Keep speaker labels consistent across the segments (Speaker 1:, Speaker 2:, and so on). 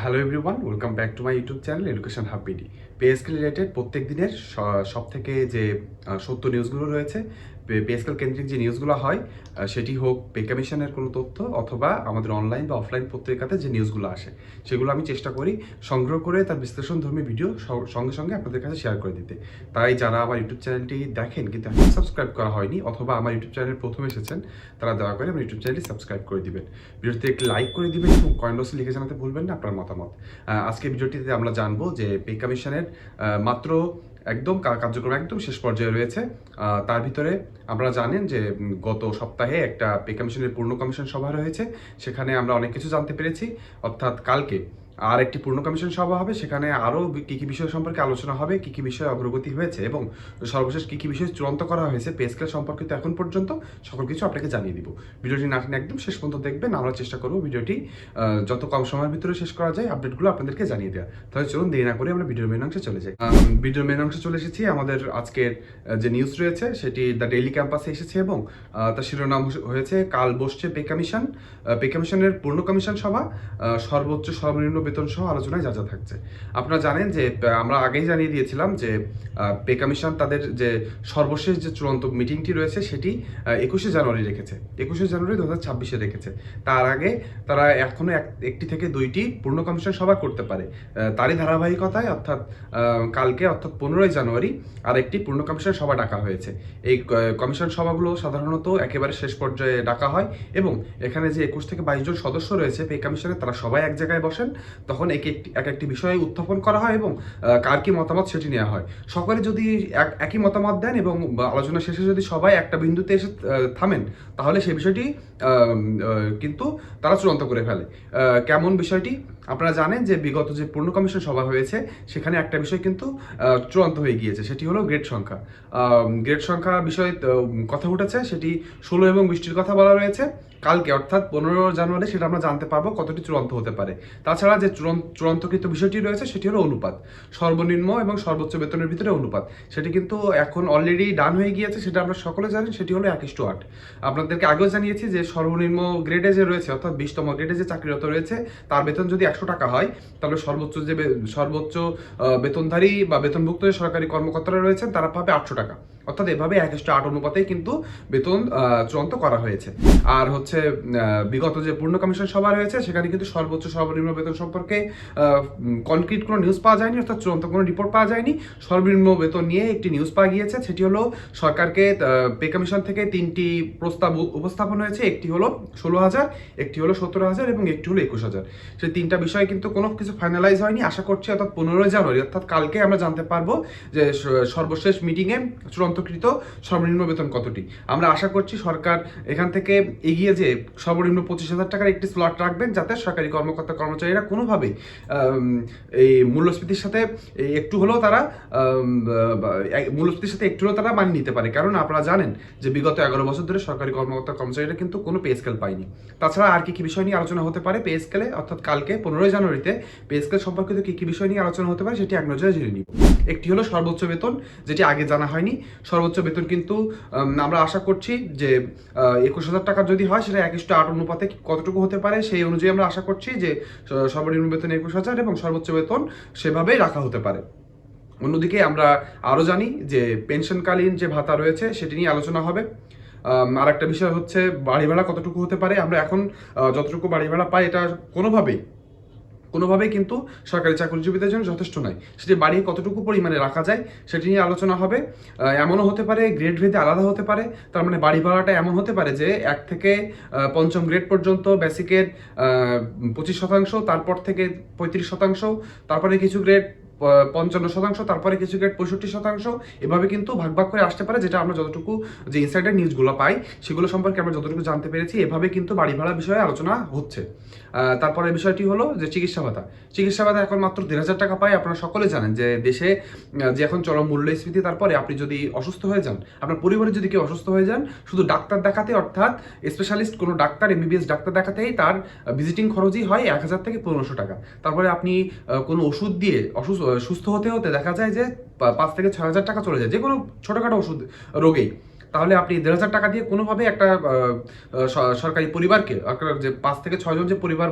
Speaker 1: Hello everyone welcome back to my YouTube channel education hub BD পেএসকেল related প্রত্যেক দিনের সব থেকে যে সত্য নিউজগুলো রয়েছে পেএসকেল কেন্দ্রিক যে নিউজগুলো হয় সেটি হোক পে কমিশনের কোনো তথ্য অথবা আমাদের অনলাইন বা অফলাইন পত্রিকাতে যে নিউজগুলো আসে, সেগুলো আমি চেষ্টা করি সংগ্রহ করে তার বিশ্লেষণধর্মী ভিডিও সঙ্গে সঙ্গে আপনাদের কাছে শেয়ার করে দিতে। তাই যারা আমার ইউটিউব চ্যানেলটি দেখেন কিন্তু এখন সাবস্ক্রাইব করা হয়নি অথবা আমার ইউটিউব চ্যানেল প্রথমে এসেছেন, তারা দয়া করে আমার ইউটিউব চ্যানেলটি সাবস্ক্রাইব করে দিবেন। ভিডিওতে একটি লাইক করে দিবেন এবং কয়েন বক্সে লিখে জানাতে ভুলবেন না আপনার মতামত। আজকে ভিডিওটিতে আমরা জানব যে পে কমিশনের মাত্র একদম কার্যক্রম একদম শেষ পর্যায়ে রয়েছে। তার ভিতরে আপনারা জানেন যে গত সপ্তাহে একটা পে কমিশনের পূর্ণ কমিশন সভা রয়েছে। সেখানে আমরা অনেক কিছু জানতে পেরেছি। অর্থাৎ কালকে আর একটি পূর্ণ কমিশন সভা হবে, সেখানে আরও কী কী বিষয় সম্পর্কে আলোচনা হবে, কী কী বিষয়ে অগ্রগতি হয়েছে এবং সর্বশেষ কী কী বিষয় চূড়ান্ত করা হয়েছে পে স্কেল সম্পর্কিত এখন পর্যন্ত সকল কিছু আপনাকে জানিয়ে দিব। ভিডিওটি না একদম শেষ পর্যন্ত দেখবেন, আমরা চেষ্টা করব ভিডিওটি যত কম সময়ের ভিতরে শেষ করা যায় আপডেটগুলো আপনাদেরকে জানিয়ে দেওয়া তাহলে চলুন দেরি না করে আমরা ভিডিওর মেন অংশে চলে যাই। ভিডিওর মেন অংশে চলে এসেছি, আমাদের আজকের যে নিউজ রয়েছে, সেটি দ্য ডেইলি ক্যাম্পাসে এসেছে এবং তার শিরোনাম হয়েছে কাল বসছে পে কমিশন পে কমিশনের পূর্ণ কমিশন সভা সর্বোচ্চ সর্বনিম্ন বেতন সহ আলোচনায় যা যা থাকছে। আপনারা জানেন যে আমরা আগেই জানিয়ে দিয়েছিলাম যে পে কমিশন তাদের যে সর্বশেষ যে চূড়ান্ত মিটিংটি রয়েছে, সেটি একুশে জানুয়ারি রেখেছে। একুশে জানুয়ারি দু হাজার ছাব্বিশে রেখেছে। তার আগে তারা এখনও এক- একটি থেকে দুইটি পূর্ণ কমিশন সভা করতে পারে। তারই ধারাবাহিকতায় অর্থাৎ কালকে অর্থাৎ পনেরোই জানুয়ারি আর একটি পূর্ণ কমিশন সভা ডাকা হয়েছে। এই কমিশন সভাগুলো সাধারণত একেবারে শেষ পর্যায়ে ডাকা হয় এবং এখানে যে একুশ থেকে বাইশ জন সদস্য রয়েছে, পে কমিশনে তারা সবাই এক জায়গায় বসেন। তখন এক একটি এক একটি বিষয়ে উত্থাপন করা হয় এবং কার কি মতামত সেটি নেওয়া হয়। সকলে যদি এক- একই মতামত দেন এবং আলোচনা শেষে যদি সবাই একটা বিন্দুতে এসে থামেন, তাহলে সেই বিষয়টি কিন্তু তারা চূড়ান্ত করে ফেলে। কেমন বিষয়টি? আপনারা জানেন যে বিগত যে পূর্ণ কমিশন সভা হয়েছে, সেখানে একটা বিষয় কিন্তু চূড়ান্ত হয়ে গিয়েছে, সেটি হলো গ্রেড সংখ্যা। গ্রেড সংখ্যা বিষয়ে কথা উঠেছে, সেটি ষোলো এবং বৃষ্টির কথা বলা রয়েছে। কালকে, অর্থাৎ পনেরো জানুয়ারি, সেটা আমরা জানতে পারব কতটি চূড়ান্ত হতে পারে। তাছাড়া যে চূড়ান্ত চূড়ান্তকৃত বিষয়টি রয়েছে, সেটি হলো অনুপাত। সর্বনিম্ন এবং সর্বোচ্চ বেতনের ভিতরে অনুপাত। সেটি কিন্তু এখন অলরেডি ডান হয়ে গিয়েছে, সেটা আমরা সকলে জানি, সেটি হলো এক ইস্টু আট। আপনাদেরকে আগেও জানিয়েছি যে সর্বনিম্ন গ্রেডে যে রয়েছে, অর্থাৎ বিশতম গ্রেডে যে চাকরিরত রয়েছে, তার বেতন যদি একশো টাকা হয়, তাহলে সর্বোচ্চ যে সর্বোচ্চ বেতনধারী বা বেতনভুক্ত যে সরকারি কর্মকর্তারা রয়েছেন, তারা পাবে আটশো টাকা। অর্থাৎ এভাবে এক ইস্টু আট অনুপাতেই কিন্তু বেতন চূড়ান্ত করা হয়েছে। আর হচ্ছে বিগত যে পূর্ণ কমিশন সভা রয়েছে, সেখানে কিন্তু সর্বোচ্চ সর্বনিম্ন বেতন সম্পর্কে কনক্রিট কোনো নিউজ পাওয়া যায়নি, অর্থাৎ চূড়ান্ত কোনো রিপোর্ট পাওয়া যায়নি। সর্বনিম্ন বেতন নিয়ে একটি নিউজ পাওয়া গিয়েছে, সেটি হলো সরকারকে পে কমিশন থেকে তিনটি প্রস্তাব উপস্থাপন হয়েছে, একটি হলো ষোলো হাজার, একটি হলো সতেরো হাজার এবং একটি হলো একুশ হাজার। সেই তিনটা বিষয়ে কিন্তু কোনো কিছু ফাইনালাইজ হয়নি। আশা করছি অর্থাৎ পনেরোই জানুয়ারি, অর্থাৎ কালকে আমরা জানতে পারব যে সর্বশেষ মিটিংয়ে চূড়ান্তকৃত সর্বনিম্ন বেতন কতটি? আমরা আশা করছি সরকার এখান থেকে এগিয়ে যে সর্বনিম্ন পঁচিশ হাজার টাকার একটি স্লট রাখবেন যাতে সরকারি কর্মকর্তা কর্মচারীরা কোনোভাবেই এই মূল্যস্ফীতির সাথে একটু হলেও তারা মূল্যস্ফীতির সাথে একটু হলেও তারা মানিয়ে নিতে পারে। কারণ আপনারা জানেন যে বিগত এগারো বছর ধরে সরকারি কর্মকর্তা কর্মচারীরা কিন্তু কোনো পে স্কেল পায়নি। তাছাড়া আর কি কি বিষয় নিয়ে আলোচনা হতে পারে পে স্কেলে অর্থাৎ কালকে পনেরোই জানুয়ারিতে পে স্কেল সম্পর্কিত কি কি বিষয় নিয়ে আলোচনা হতে পারে সেটি এক নজরে জেনে নিব। একটি হলো সর্বোচ্চ বেতন, যেটি আগে জানা হয়নি। সর্বোচ্চ বেতন কিন্তু আমরা আশা করছি যে একুশ হাজার টাকা যদি হয়, সেটা এক ইস্টু আট অনুপাতে কতটুকু হতে পারে, সেই অনুযায়ী আমরা আশা করছি যে সর্বনিম্ন বেতন একুশ হাজার এবং সর্বোচ্চ বেতন সেভাবেই রাখা হতে পারে। অন্যদিকে আমরা আরও জানি যে, পেনশনকালীন যে ভাতা রয়েছে, সেটি নিয়ে আলোচনা হবে। আর একটা বিষয় হচ্ছে, বাড়ি ভাড়া কতটুকু হতে পারে? আমরা এখন যতটুকু বাড়ি ভাড়া পাই, এটা কোনোভাবেই কোনোভাবেই কিন্তু সরকারি চাকরিজীবীদের জন্য যথেষ্ট নয়। সেটি বাড়িয়ে কতটুকু পরিমাণে রাখা যায় সেটি নিয়ে আলোচনা হবে। এমনও হতে পারে গ্রেড ভেদে আলাদা হতে পারে। তার মানে বাড়ি ভাড়াটা এমন হতে পারে যে এক থেকে পঞ্চম গ্রেড পর্যন্ত বেসিকের পঁচিশ শতাংশ, তারপর থেকে পঁয়ত্রিশ শতাংশ, তারপরে কিছু গ্রেড পঞ্চান্ন শতাংশ, তারপরে কিছু গ্রেড পঁয়ষট্টি শতাংশ। এভাবে কিন্তু ভাগ ভাগ করে আসতে পারে যেটা আমরা যতটুকু যে ইনসাইডার নিউজগুলো পাই, সেগুলো সম্পর্কে আমরা যতটুকু জানতে পেরেছি, এভাবে কিন্তু বাড়ি ভাড়া বিষয়ে আলোচনা হচ্ছে। তারপরে বিষয়টি হলো যে চিকিৎসা ভাতা। চিকিৎসা ভাতা এখন মাত্র দেড় হাজার টাকা পায়, আপনারা সকলে জানেন যে দেশে যে এখন চরম মূল্যস্ফীতি, তারপরে আপনি যদি অসুস্থ হয়ে যান, আপনার পরিবারে যদি কেউ অসুস্থ হয়ে যান, শুধু ডাক্তার দেখাতে, অর্থাৎ স্পেশালিস্ট কোনো ডাক্তার এমবিবিএস ডাক্তার দেখাতেই তার ভিজিটিং খরচই হয় এক হাজার থেকে পনেরোশো টাকা। তারপরে আপনি কোনো ওষুধ দিয়ে অসুস্থ, সুস্থ হতে হতে দেখা যায় যে পাঁচ থেকে ছয় হাজার টাকা চলে যায় যে কোনো ছোটোখাটো ওষুধ, রোগেই। তাহলে আপনি দেড় হাজার টাকা দিয়ে কোনোভাবে একটা সরকারি পরিবারকে যে পাঁচ থেকে ছয়জন যে পরিবার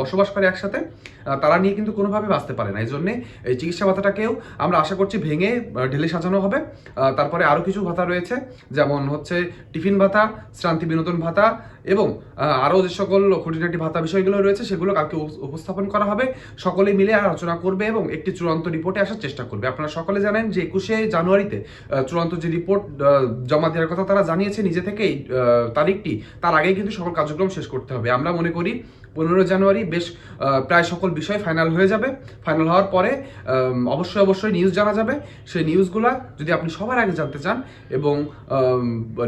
Speaker 1: বসবাস করে একসাথে তারা নিয়ে কিন্তু কোনোভাবে বাঁচতে পারে না। এই জন্যে এই চিকিৎসা ভাতাটাকেও আমরা আশা করছি ভেঙে ঢেলে সাজানো হবে। তারপরে আরও কিছু ভাতা রয়েছে, যেমন হচ্ছে টিফিন ভাতা, শ্রান্তি বিনোদন ভাতা এবং আরও যে সকল খুঁটিনাটি ভাতা বিষয়গুলো রয়েছে, সেগুলো কালকে উপস্থাপন করা হবে। সকলে মিলে আলোচনা করবে এবং একটি চূড়ান্ত রিপোর্টে আসার চেষ্টা করবে। আপনারা সকলে জানেন যে একুশে জানুয়ারিতে চূড়ান্ত যে রিপোর্ট জমা দেওয়ার কথা তারা জানিয়েছে, নিজে থেকেই তারিখটি, তার আগেই কিন্তু সকল কার্যক্রম শেষ করতে হবে। আমরা মনে করি পনেরো জানুয়ারি বেশ প্রায় সকল বিষয় ফাইনাল হয়ে যাবে। ফাইনাল হওয়ার পরে অবশ্যই অবশ্যই নিউজ জানা যাবে। সেই নিউজগুলা যদি আপনি সবার আগে জানতে চান এবং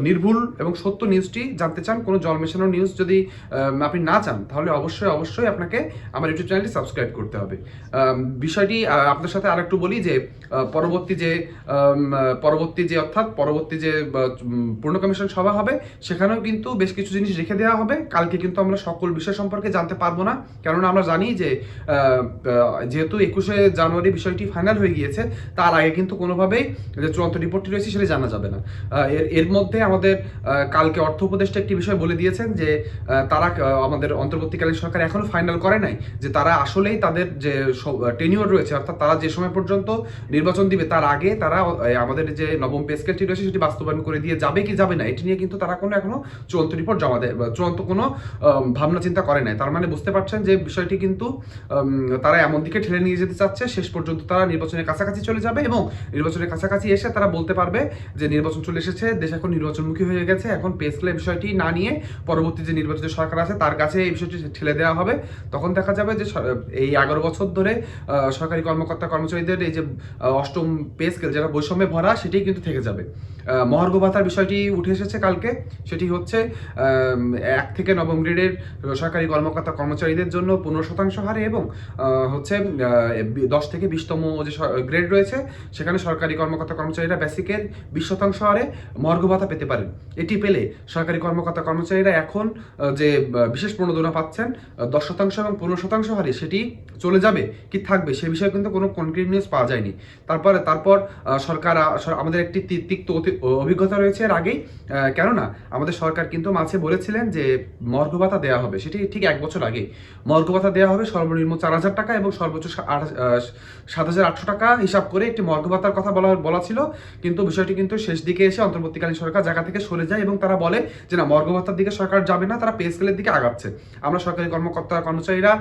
Speaker 1: নির্ভুল এবং সত্য নিউজটি জানতে চান, কোনো জল মেশানো নিউজ যদি আপনি না চান, তাহলে অবশ্যই অবশ্যই আপনাকে আমার ইউটিউব চ্যানেলটি সাবস্ক্রাইব করতে হবে। বিষয়টি আপনার সাথে আরেকটু বলি যে পরবর্তী যে পরবর্তী যে, অর্থাৎ পরবর্তী যে পূর্ণ কমিশন সভা হবে, সেখানেও কিন্তু বেশ কিছু জিনিস রেখে দেওয়া হবে। কালকে কিন্তু আমরা সকল বিষয় সম্পর্কে জানতে পারব না। কেননা আমরা জানি যে যেহেতু একুশে জানুয়ারি বিষয়টি ফাইনাল হয়ে গিয়েছে, তার আগে কিন্তু কোনোভাবেই যে চূড়ান্ত রিপোর্টটি রয়েছে সেটা জানা যাবে না। এর এর মধ্যে আমাদের কালকে অর্থ উপদেষ্টা একটি বিষয় বলে দিয়েছেন যে তারা আমাদের অন্তর্বর্তীকালীন সরকার এখনও ফাইনাল করে নাই, যে তারা আসলেই তাদের যে টেনিওর রয়েছে, অর্থাৎ তারা যে সময় পর্যন্ত নির্বাচন দিবে, তার আগে তারা আমাদের যে নবম পে স্কেলটি রয়েছে, সেটি বাস্তবায়ন করে দিয়ে যাবে কি যাবে না, এটি নিয়ে কিন্তু তারা কোনো এখনও চূড়ান্ত রিপোর্ট জমা দেয় চূড়ান্ত কোনো ভাবনা চিন্তা করে নাই। তার মানে বুঝতে পারছেন যে বিষয়টি কিন্তু তারা এমন দিকে ঠেলে নিয়ে যেতে চাচ্ছে, শেষ পর্যন্ত তারা নির্বাচনের কাছাকাছি চলে যাবে এবং নির্বাচনের কাছাকাছি এসে তারা বলতে পারবে যে নির্বাচন চলে এসেছে, দেশ এখন নির্বাচনমুখী হয়ে গেছে, এখন পে স্কেলের বিষয়টি না নিয়ে পরবর্তী যে নির্বাচিত সরকার আছে তার কাছে এই বিষয়টি ঠেলে দেওয়া হবে। তখন দেখা যাবে যে এই এগারো বছর ধরে সরকারি কর্মকর্তা কর্মচারীদের এই যে অষ্টম পে স্কেল যেটা বৈষম্যে ভরা সেটি কিন্তু থেকে যাবে। মহার্ঘ ভাতার বিষয়টি উঠে এসেছে কালকে, সেটি হচ্ছে এক থেকে নবম গ্রেডের সরকারি কর্মকর্তা কর্মচারীদের জন্য পনেরো শতাংশ হারে এবং হচ্ছে দশ থেকে বিশতম যে গ্রেড রয়েছে, সেখানে সরকারি কর্মকর্তা কর্মচারীরা বেসিকের বিশ শতাংশ হারে মর্গ ভাতা পেতে পারেন। এটি পেলে সরকারি কর্মকর্তা কর্মচারীরা এখন যে বিশেষ প্রণোদনা পাচ্ছেন দশ শতাংশ এবং পনেরো শতাংশ হারে সেটি চলে যাবে, কি থাকবে, সে বিষয়ে কিন্তু কোনো কনক্রিট নিউজ পাওয়া যায়নি। তারপরে, তারপর সরকার আমাদের একটি তিক্ত অভিজ্ঞতা রয়েছে এর আগেই কেননা আমাদের সরকার কিন্তু মাঝে বলেছিলেন যে মর্গ ভাতা দেওয়া হবে, সেটি ঠিক এক বছর আগে। মর্গ ভাতা দেওয়া হবে সর্বনিম্ন চার হাজার টাকা এবং সর্বোচ্চ সাত হাজার আটশো টাকা হিসাব করে একটি মর্গ ভাতার কথা বলা বলা ছিল। কিন্তু বিষয়টি কিন্তু শেষ দিকে এসে অন্তর্বর্তীকালীন সরকার জায়গা থেকে সরে যায় এবং তারা বলে যে, না মর্গ ভাতার দিকে সরকার যাবে না, তারা পে স্কেলের দিকে আগাচ্ছে। আমরা সরকারি কর্মকর্তা কর্মচারীরা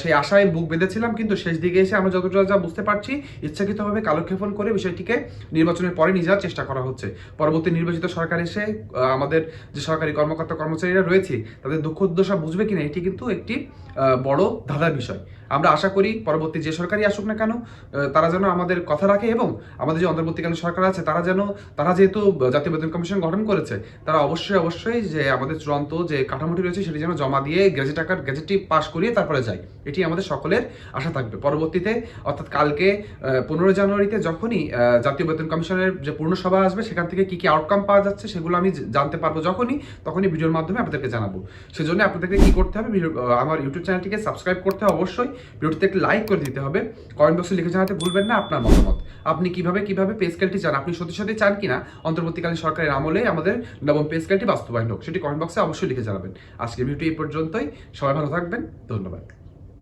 Speaker 1: সেই আশায় বুক বেঁধেছিলাম, কিন্তু শেষ দিকে এসে আমরা যতটা যা বুঝতে পারছি, ইচ্ছাকৃতভাবে কালক্ষেপণ করে বিষয়টিকে নির্বাচনের পরে নিয়ে যাওয়ার চেষ্টা করা হচ্ছে। পরবর্তী নির্বাচিত সরকার এসে আমাদের যে সরকারি কর্মকর্তা কর্মচারীরা রয়েছে, তাদের দুঃখ উদ্দশা বুঝবে কিনা, এটি কিন্তু একটি বড় ধাঁধার বিষয়। আমরা আশা করি পরবর্তী যে সরকারই আসুক না কেন তারা যেন আমাদের কথা রাখে এবং আমাদের যে অন্তর্বর্তীকালীন সরকার আছে, তারা যেন, তারা যেহেতু জাতীয় বেতন কমিশন গঠন করেছে, তারা অবশ্যই অবশ্যই যে আমাদের চূড়ান্ত যে কাঠামোটি রয়েছে, সেটি যেন জমা দিয়ে গ্যাজেট আকার, গ্যাজেটটি পাশ করিয়ে তারপরে যায়। এটি আমাদের সকলের আশা থাকবে। পরবর্তীতে, অর্থাৎ কালকে পনেরো জানুয়ারিতে যখনই জাতীয় বেতন কমিশনের যে পূর্ণ সভা আসবে, সেখান থেকে কি কি আউটকাম পাওয়া যাচ্ছে, সেগুলো আমি জানতে পারব যখনই, তখনই ভিডিওর মাধ্যমে আপনাদেরকে জানাব। সেজন্য আপনাদেরকে কি করতে হবে আমার ইউটিউব চ্যানেলটিকে সাবস্ক্রাইব করতে হবে অবশ্যই। ভিডিওটিতে একটি লাইক করে দিতে হবে। কমেন্ট বক্সে লিখে জানাতে ভুলবেন না আপনার মতামত। আপনি কীভাবে কীভাবে পে স্কেলটি চান? আপনি সত্যি সত্যি চান কিনা? অন্তর্বর্তীকালীন সরকারের আমলে আমাদের নবম পে স্কেলটি বাস্তবায়ন হোক। সেটি কমেন্ট বক্সে অবশ্যই লিখে জানাবেন। আজকের ভিডিওটি এই পর্যন্তই। সবাই ভালো থাকবেন। ধন্যবাদ।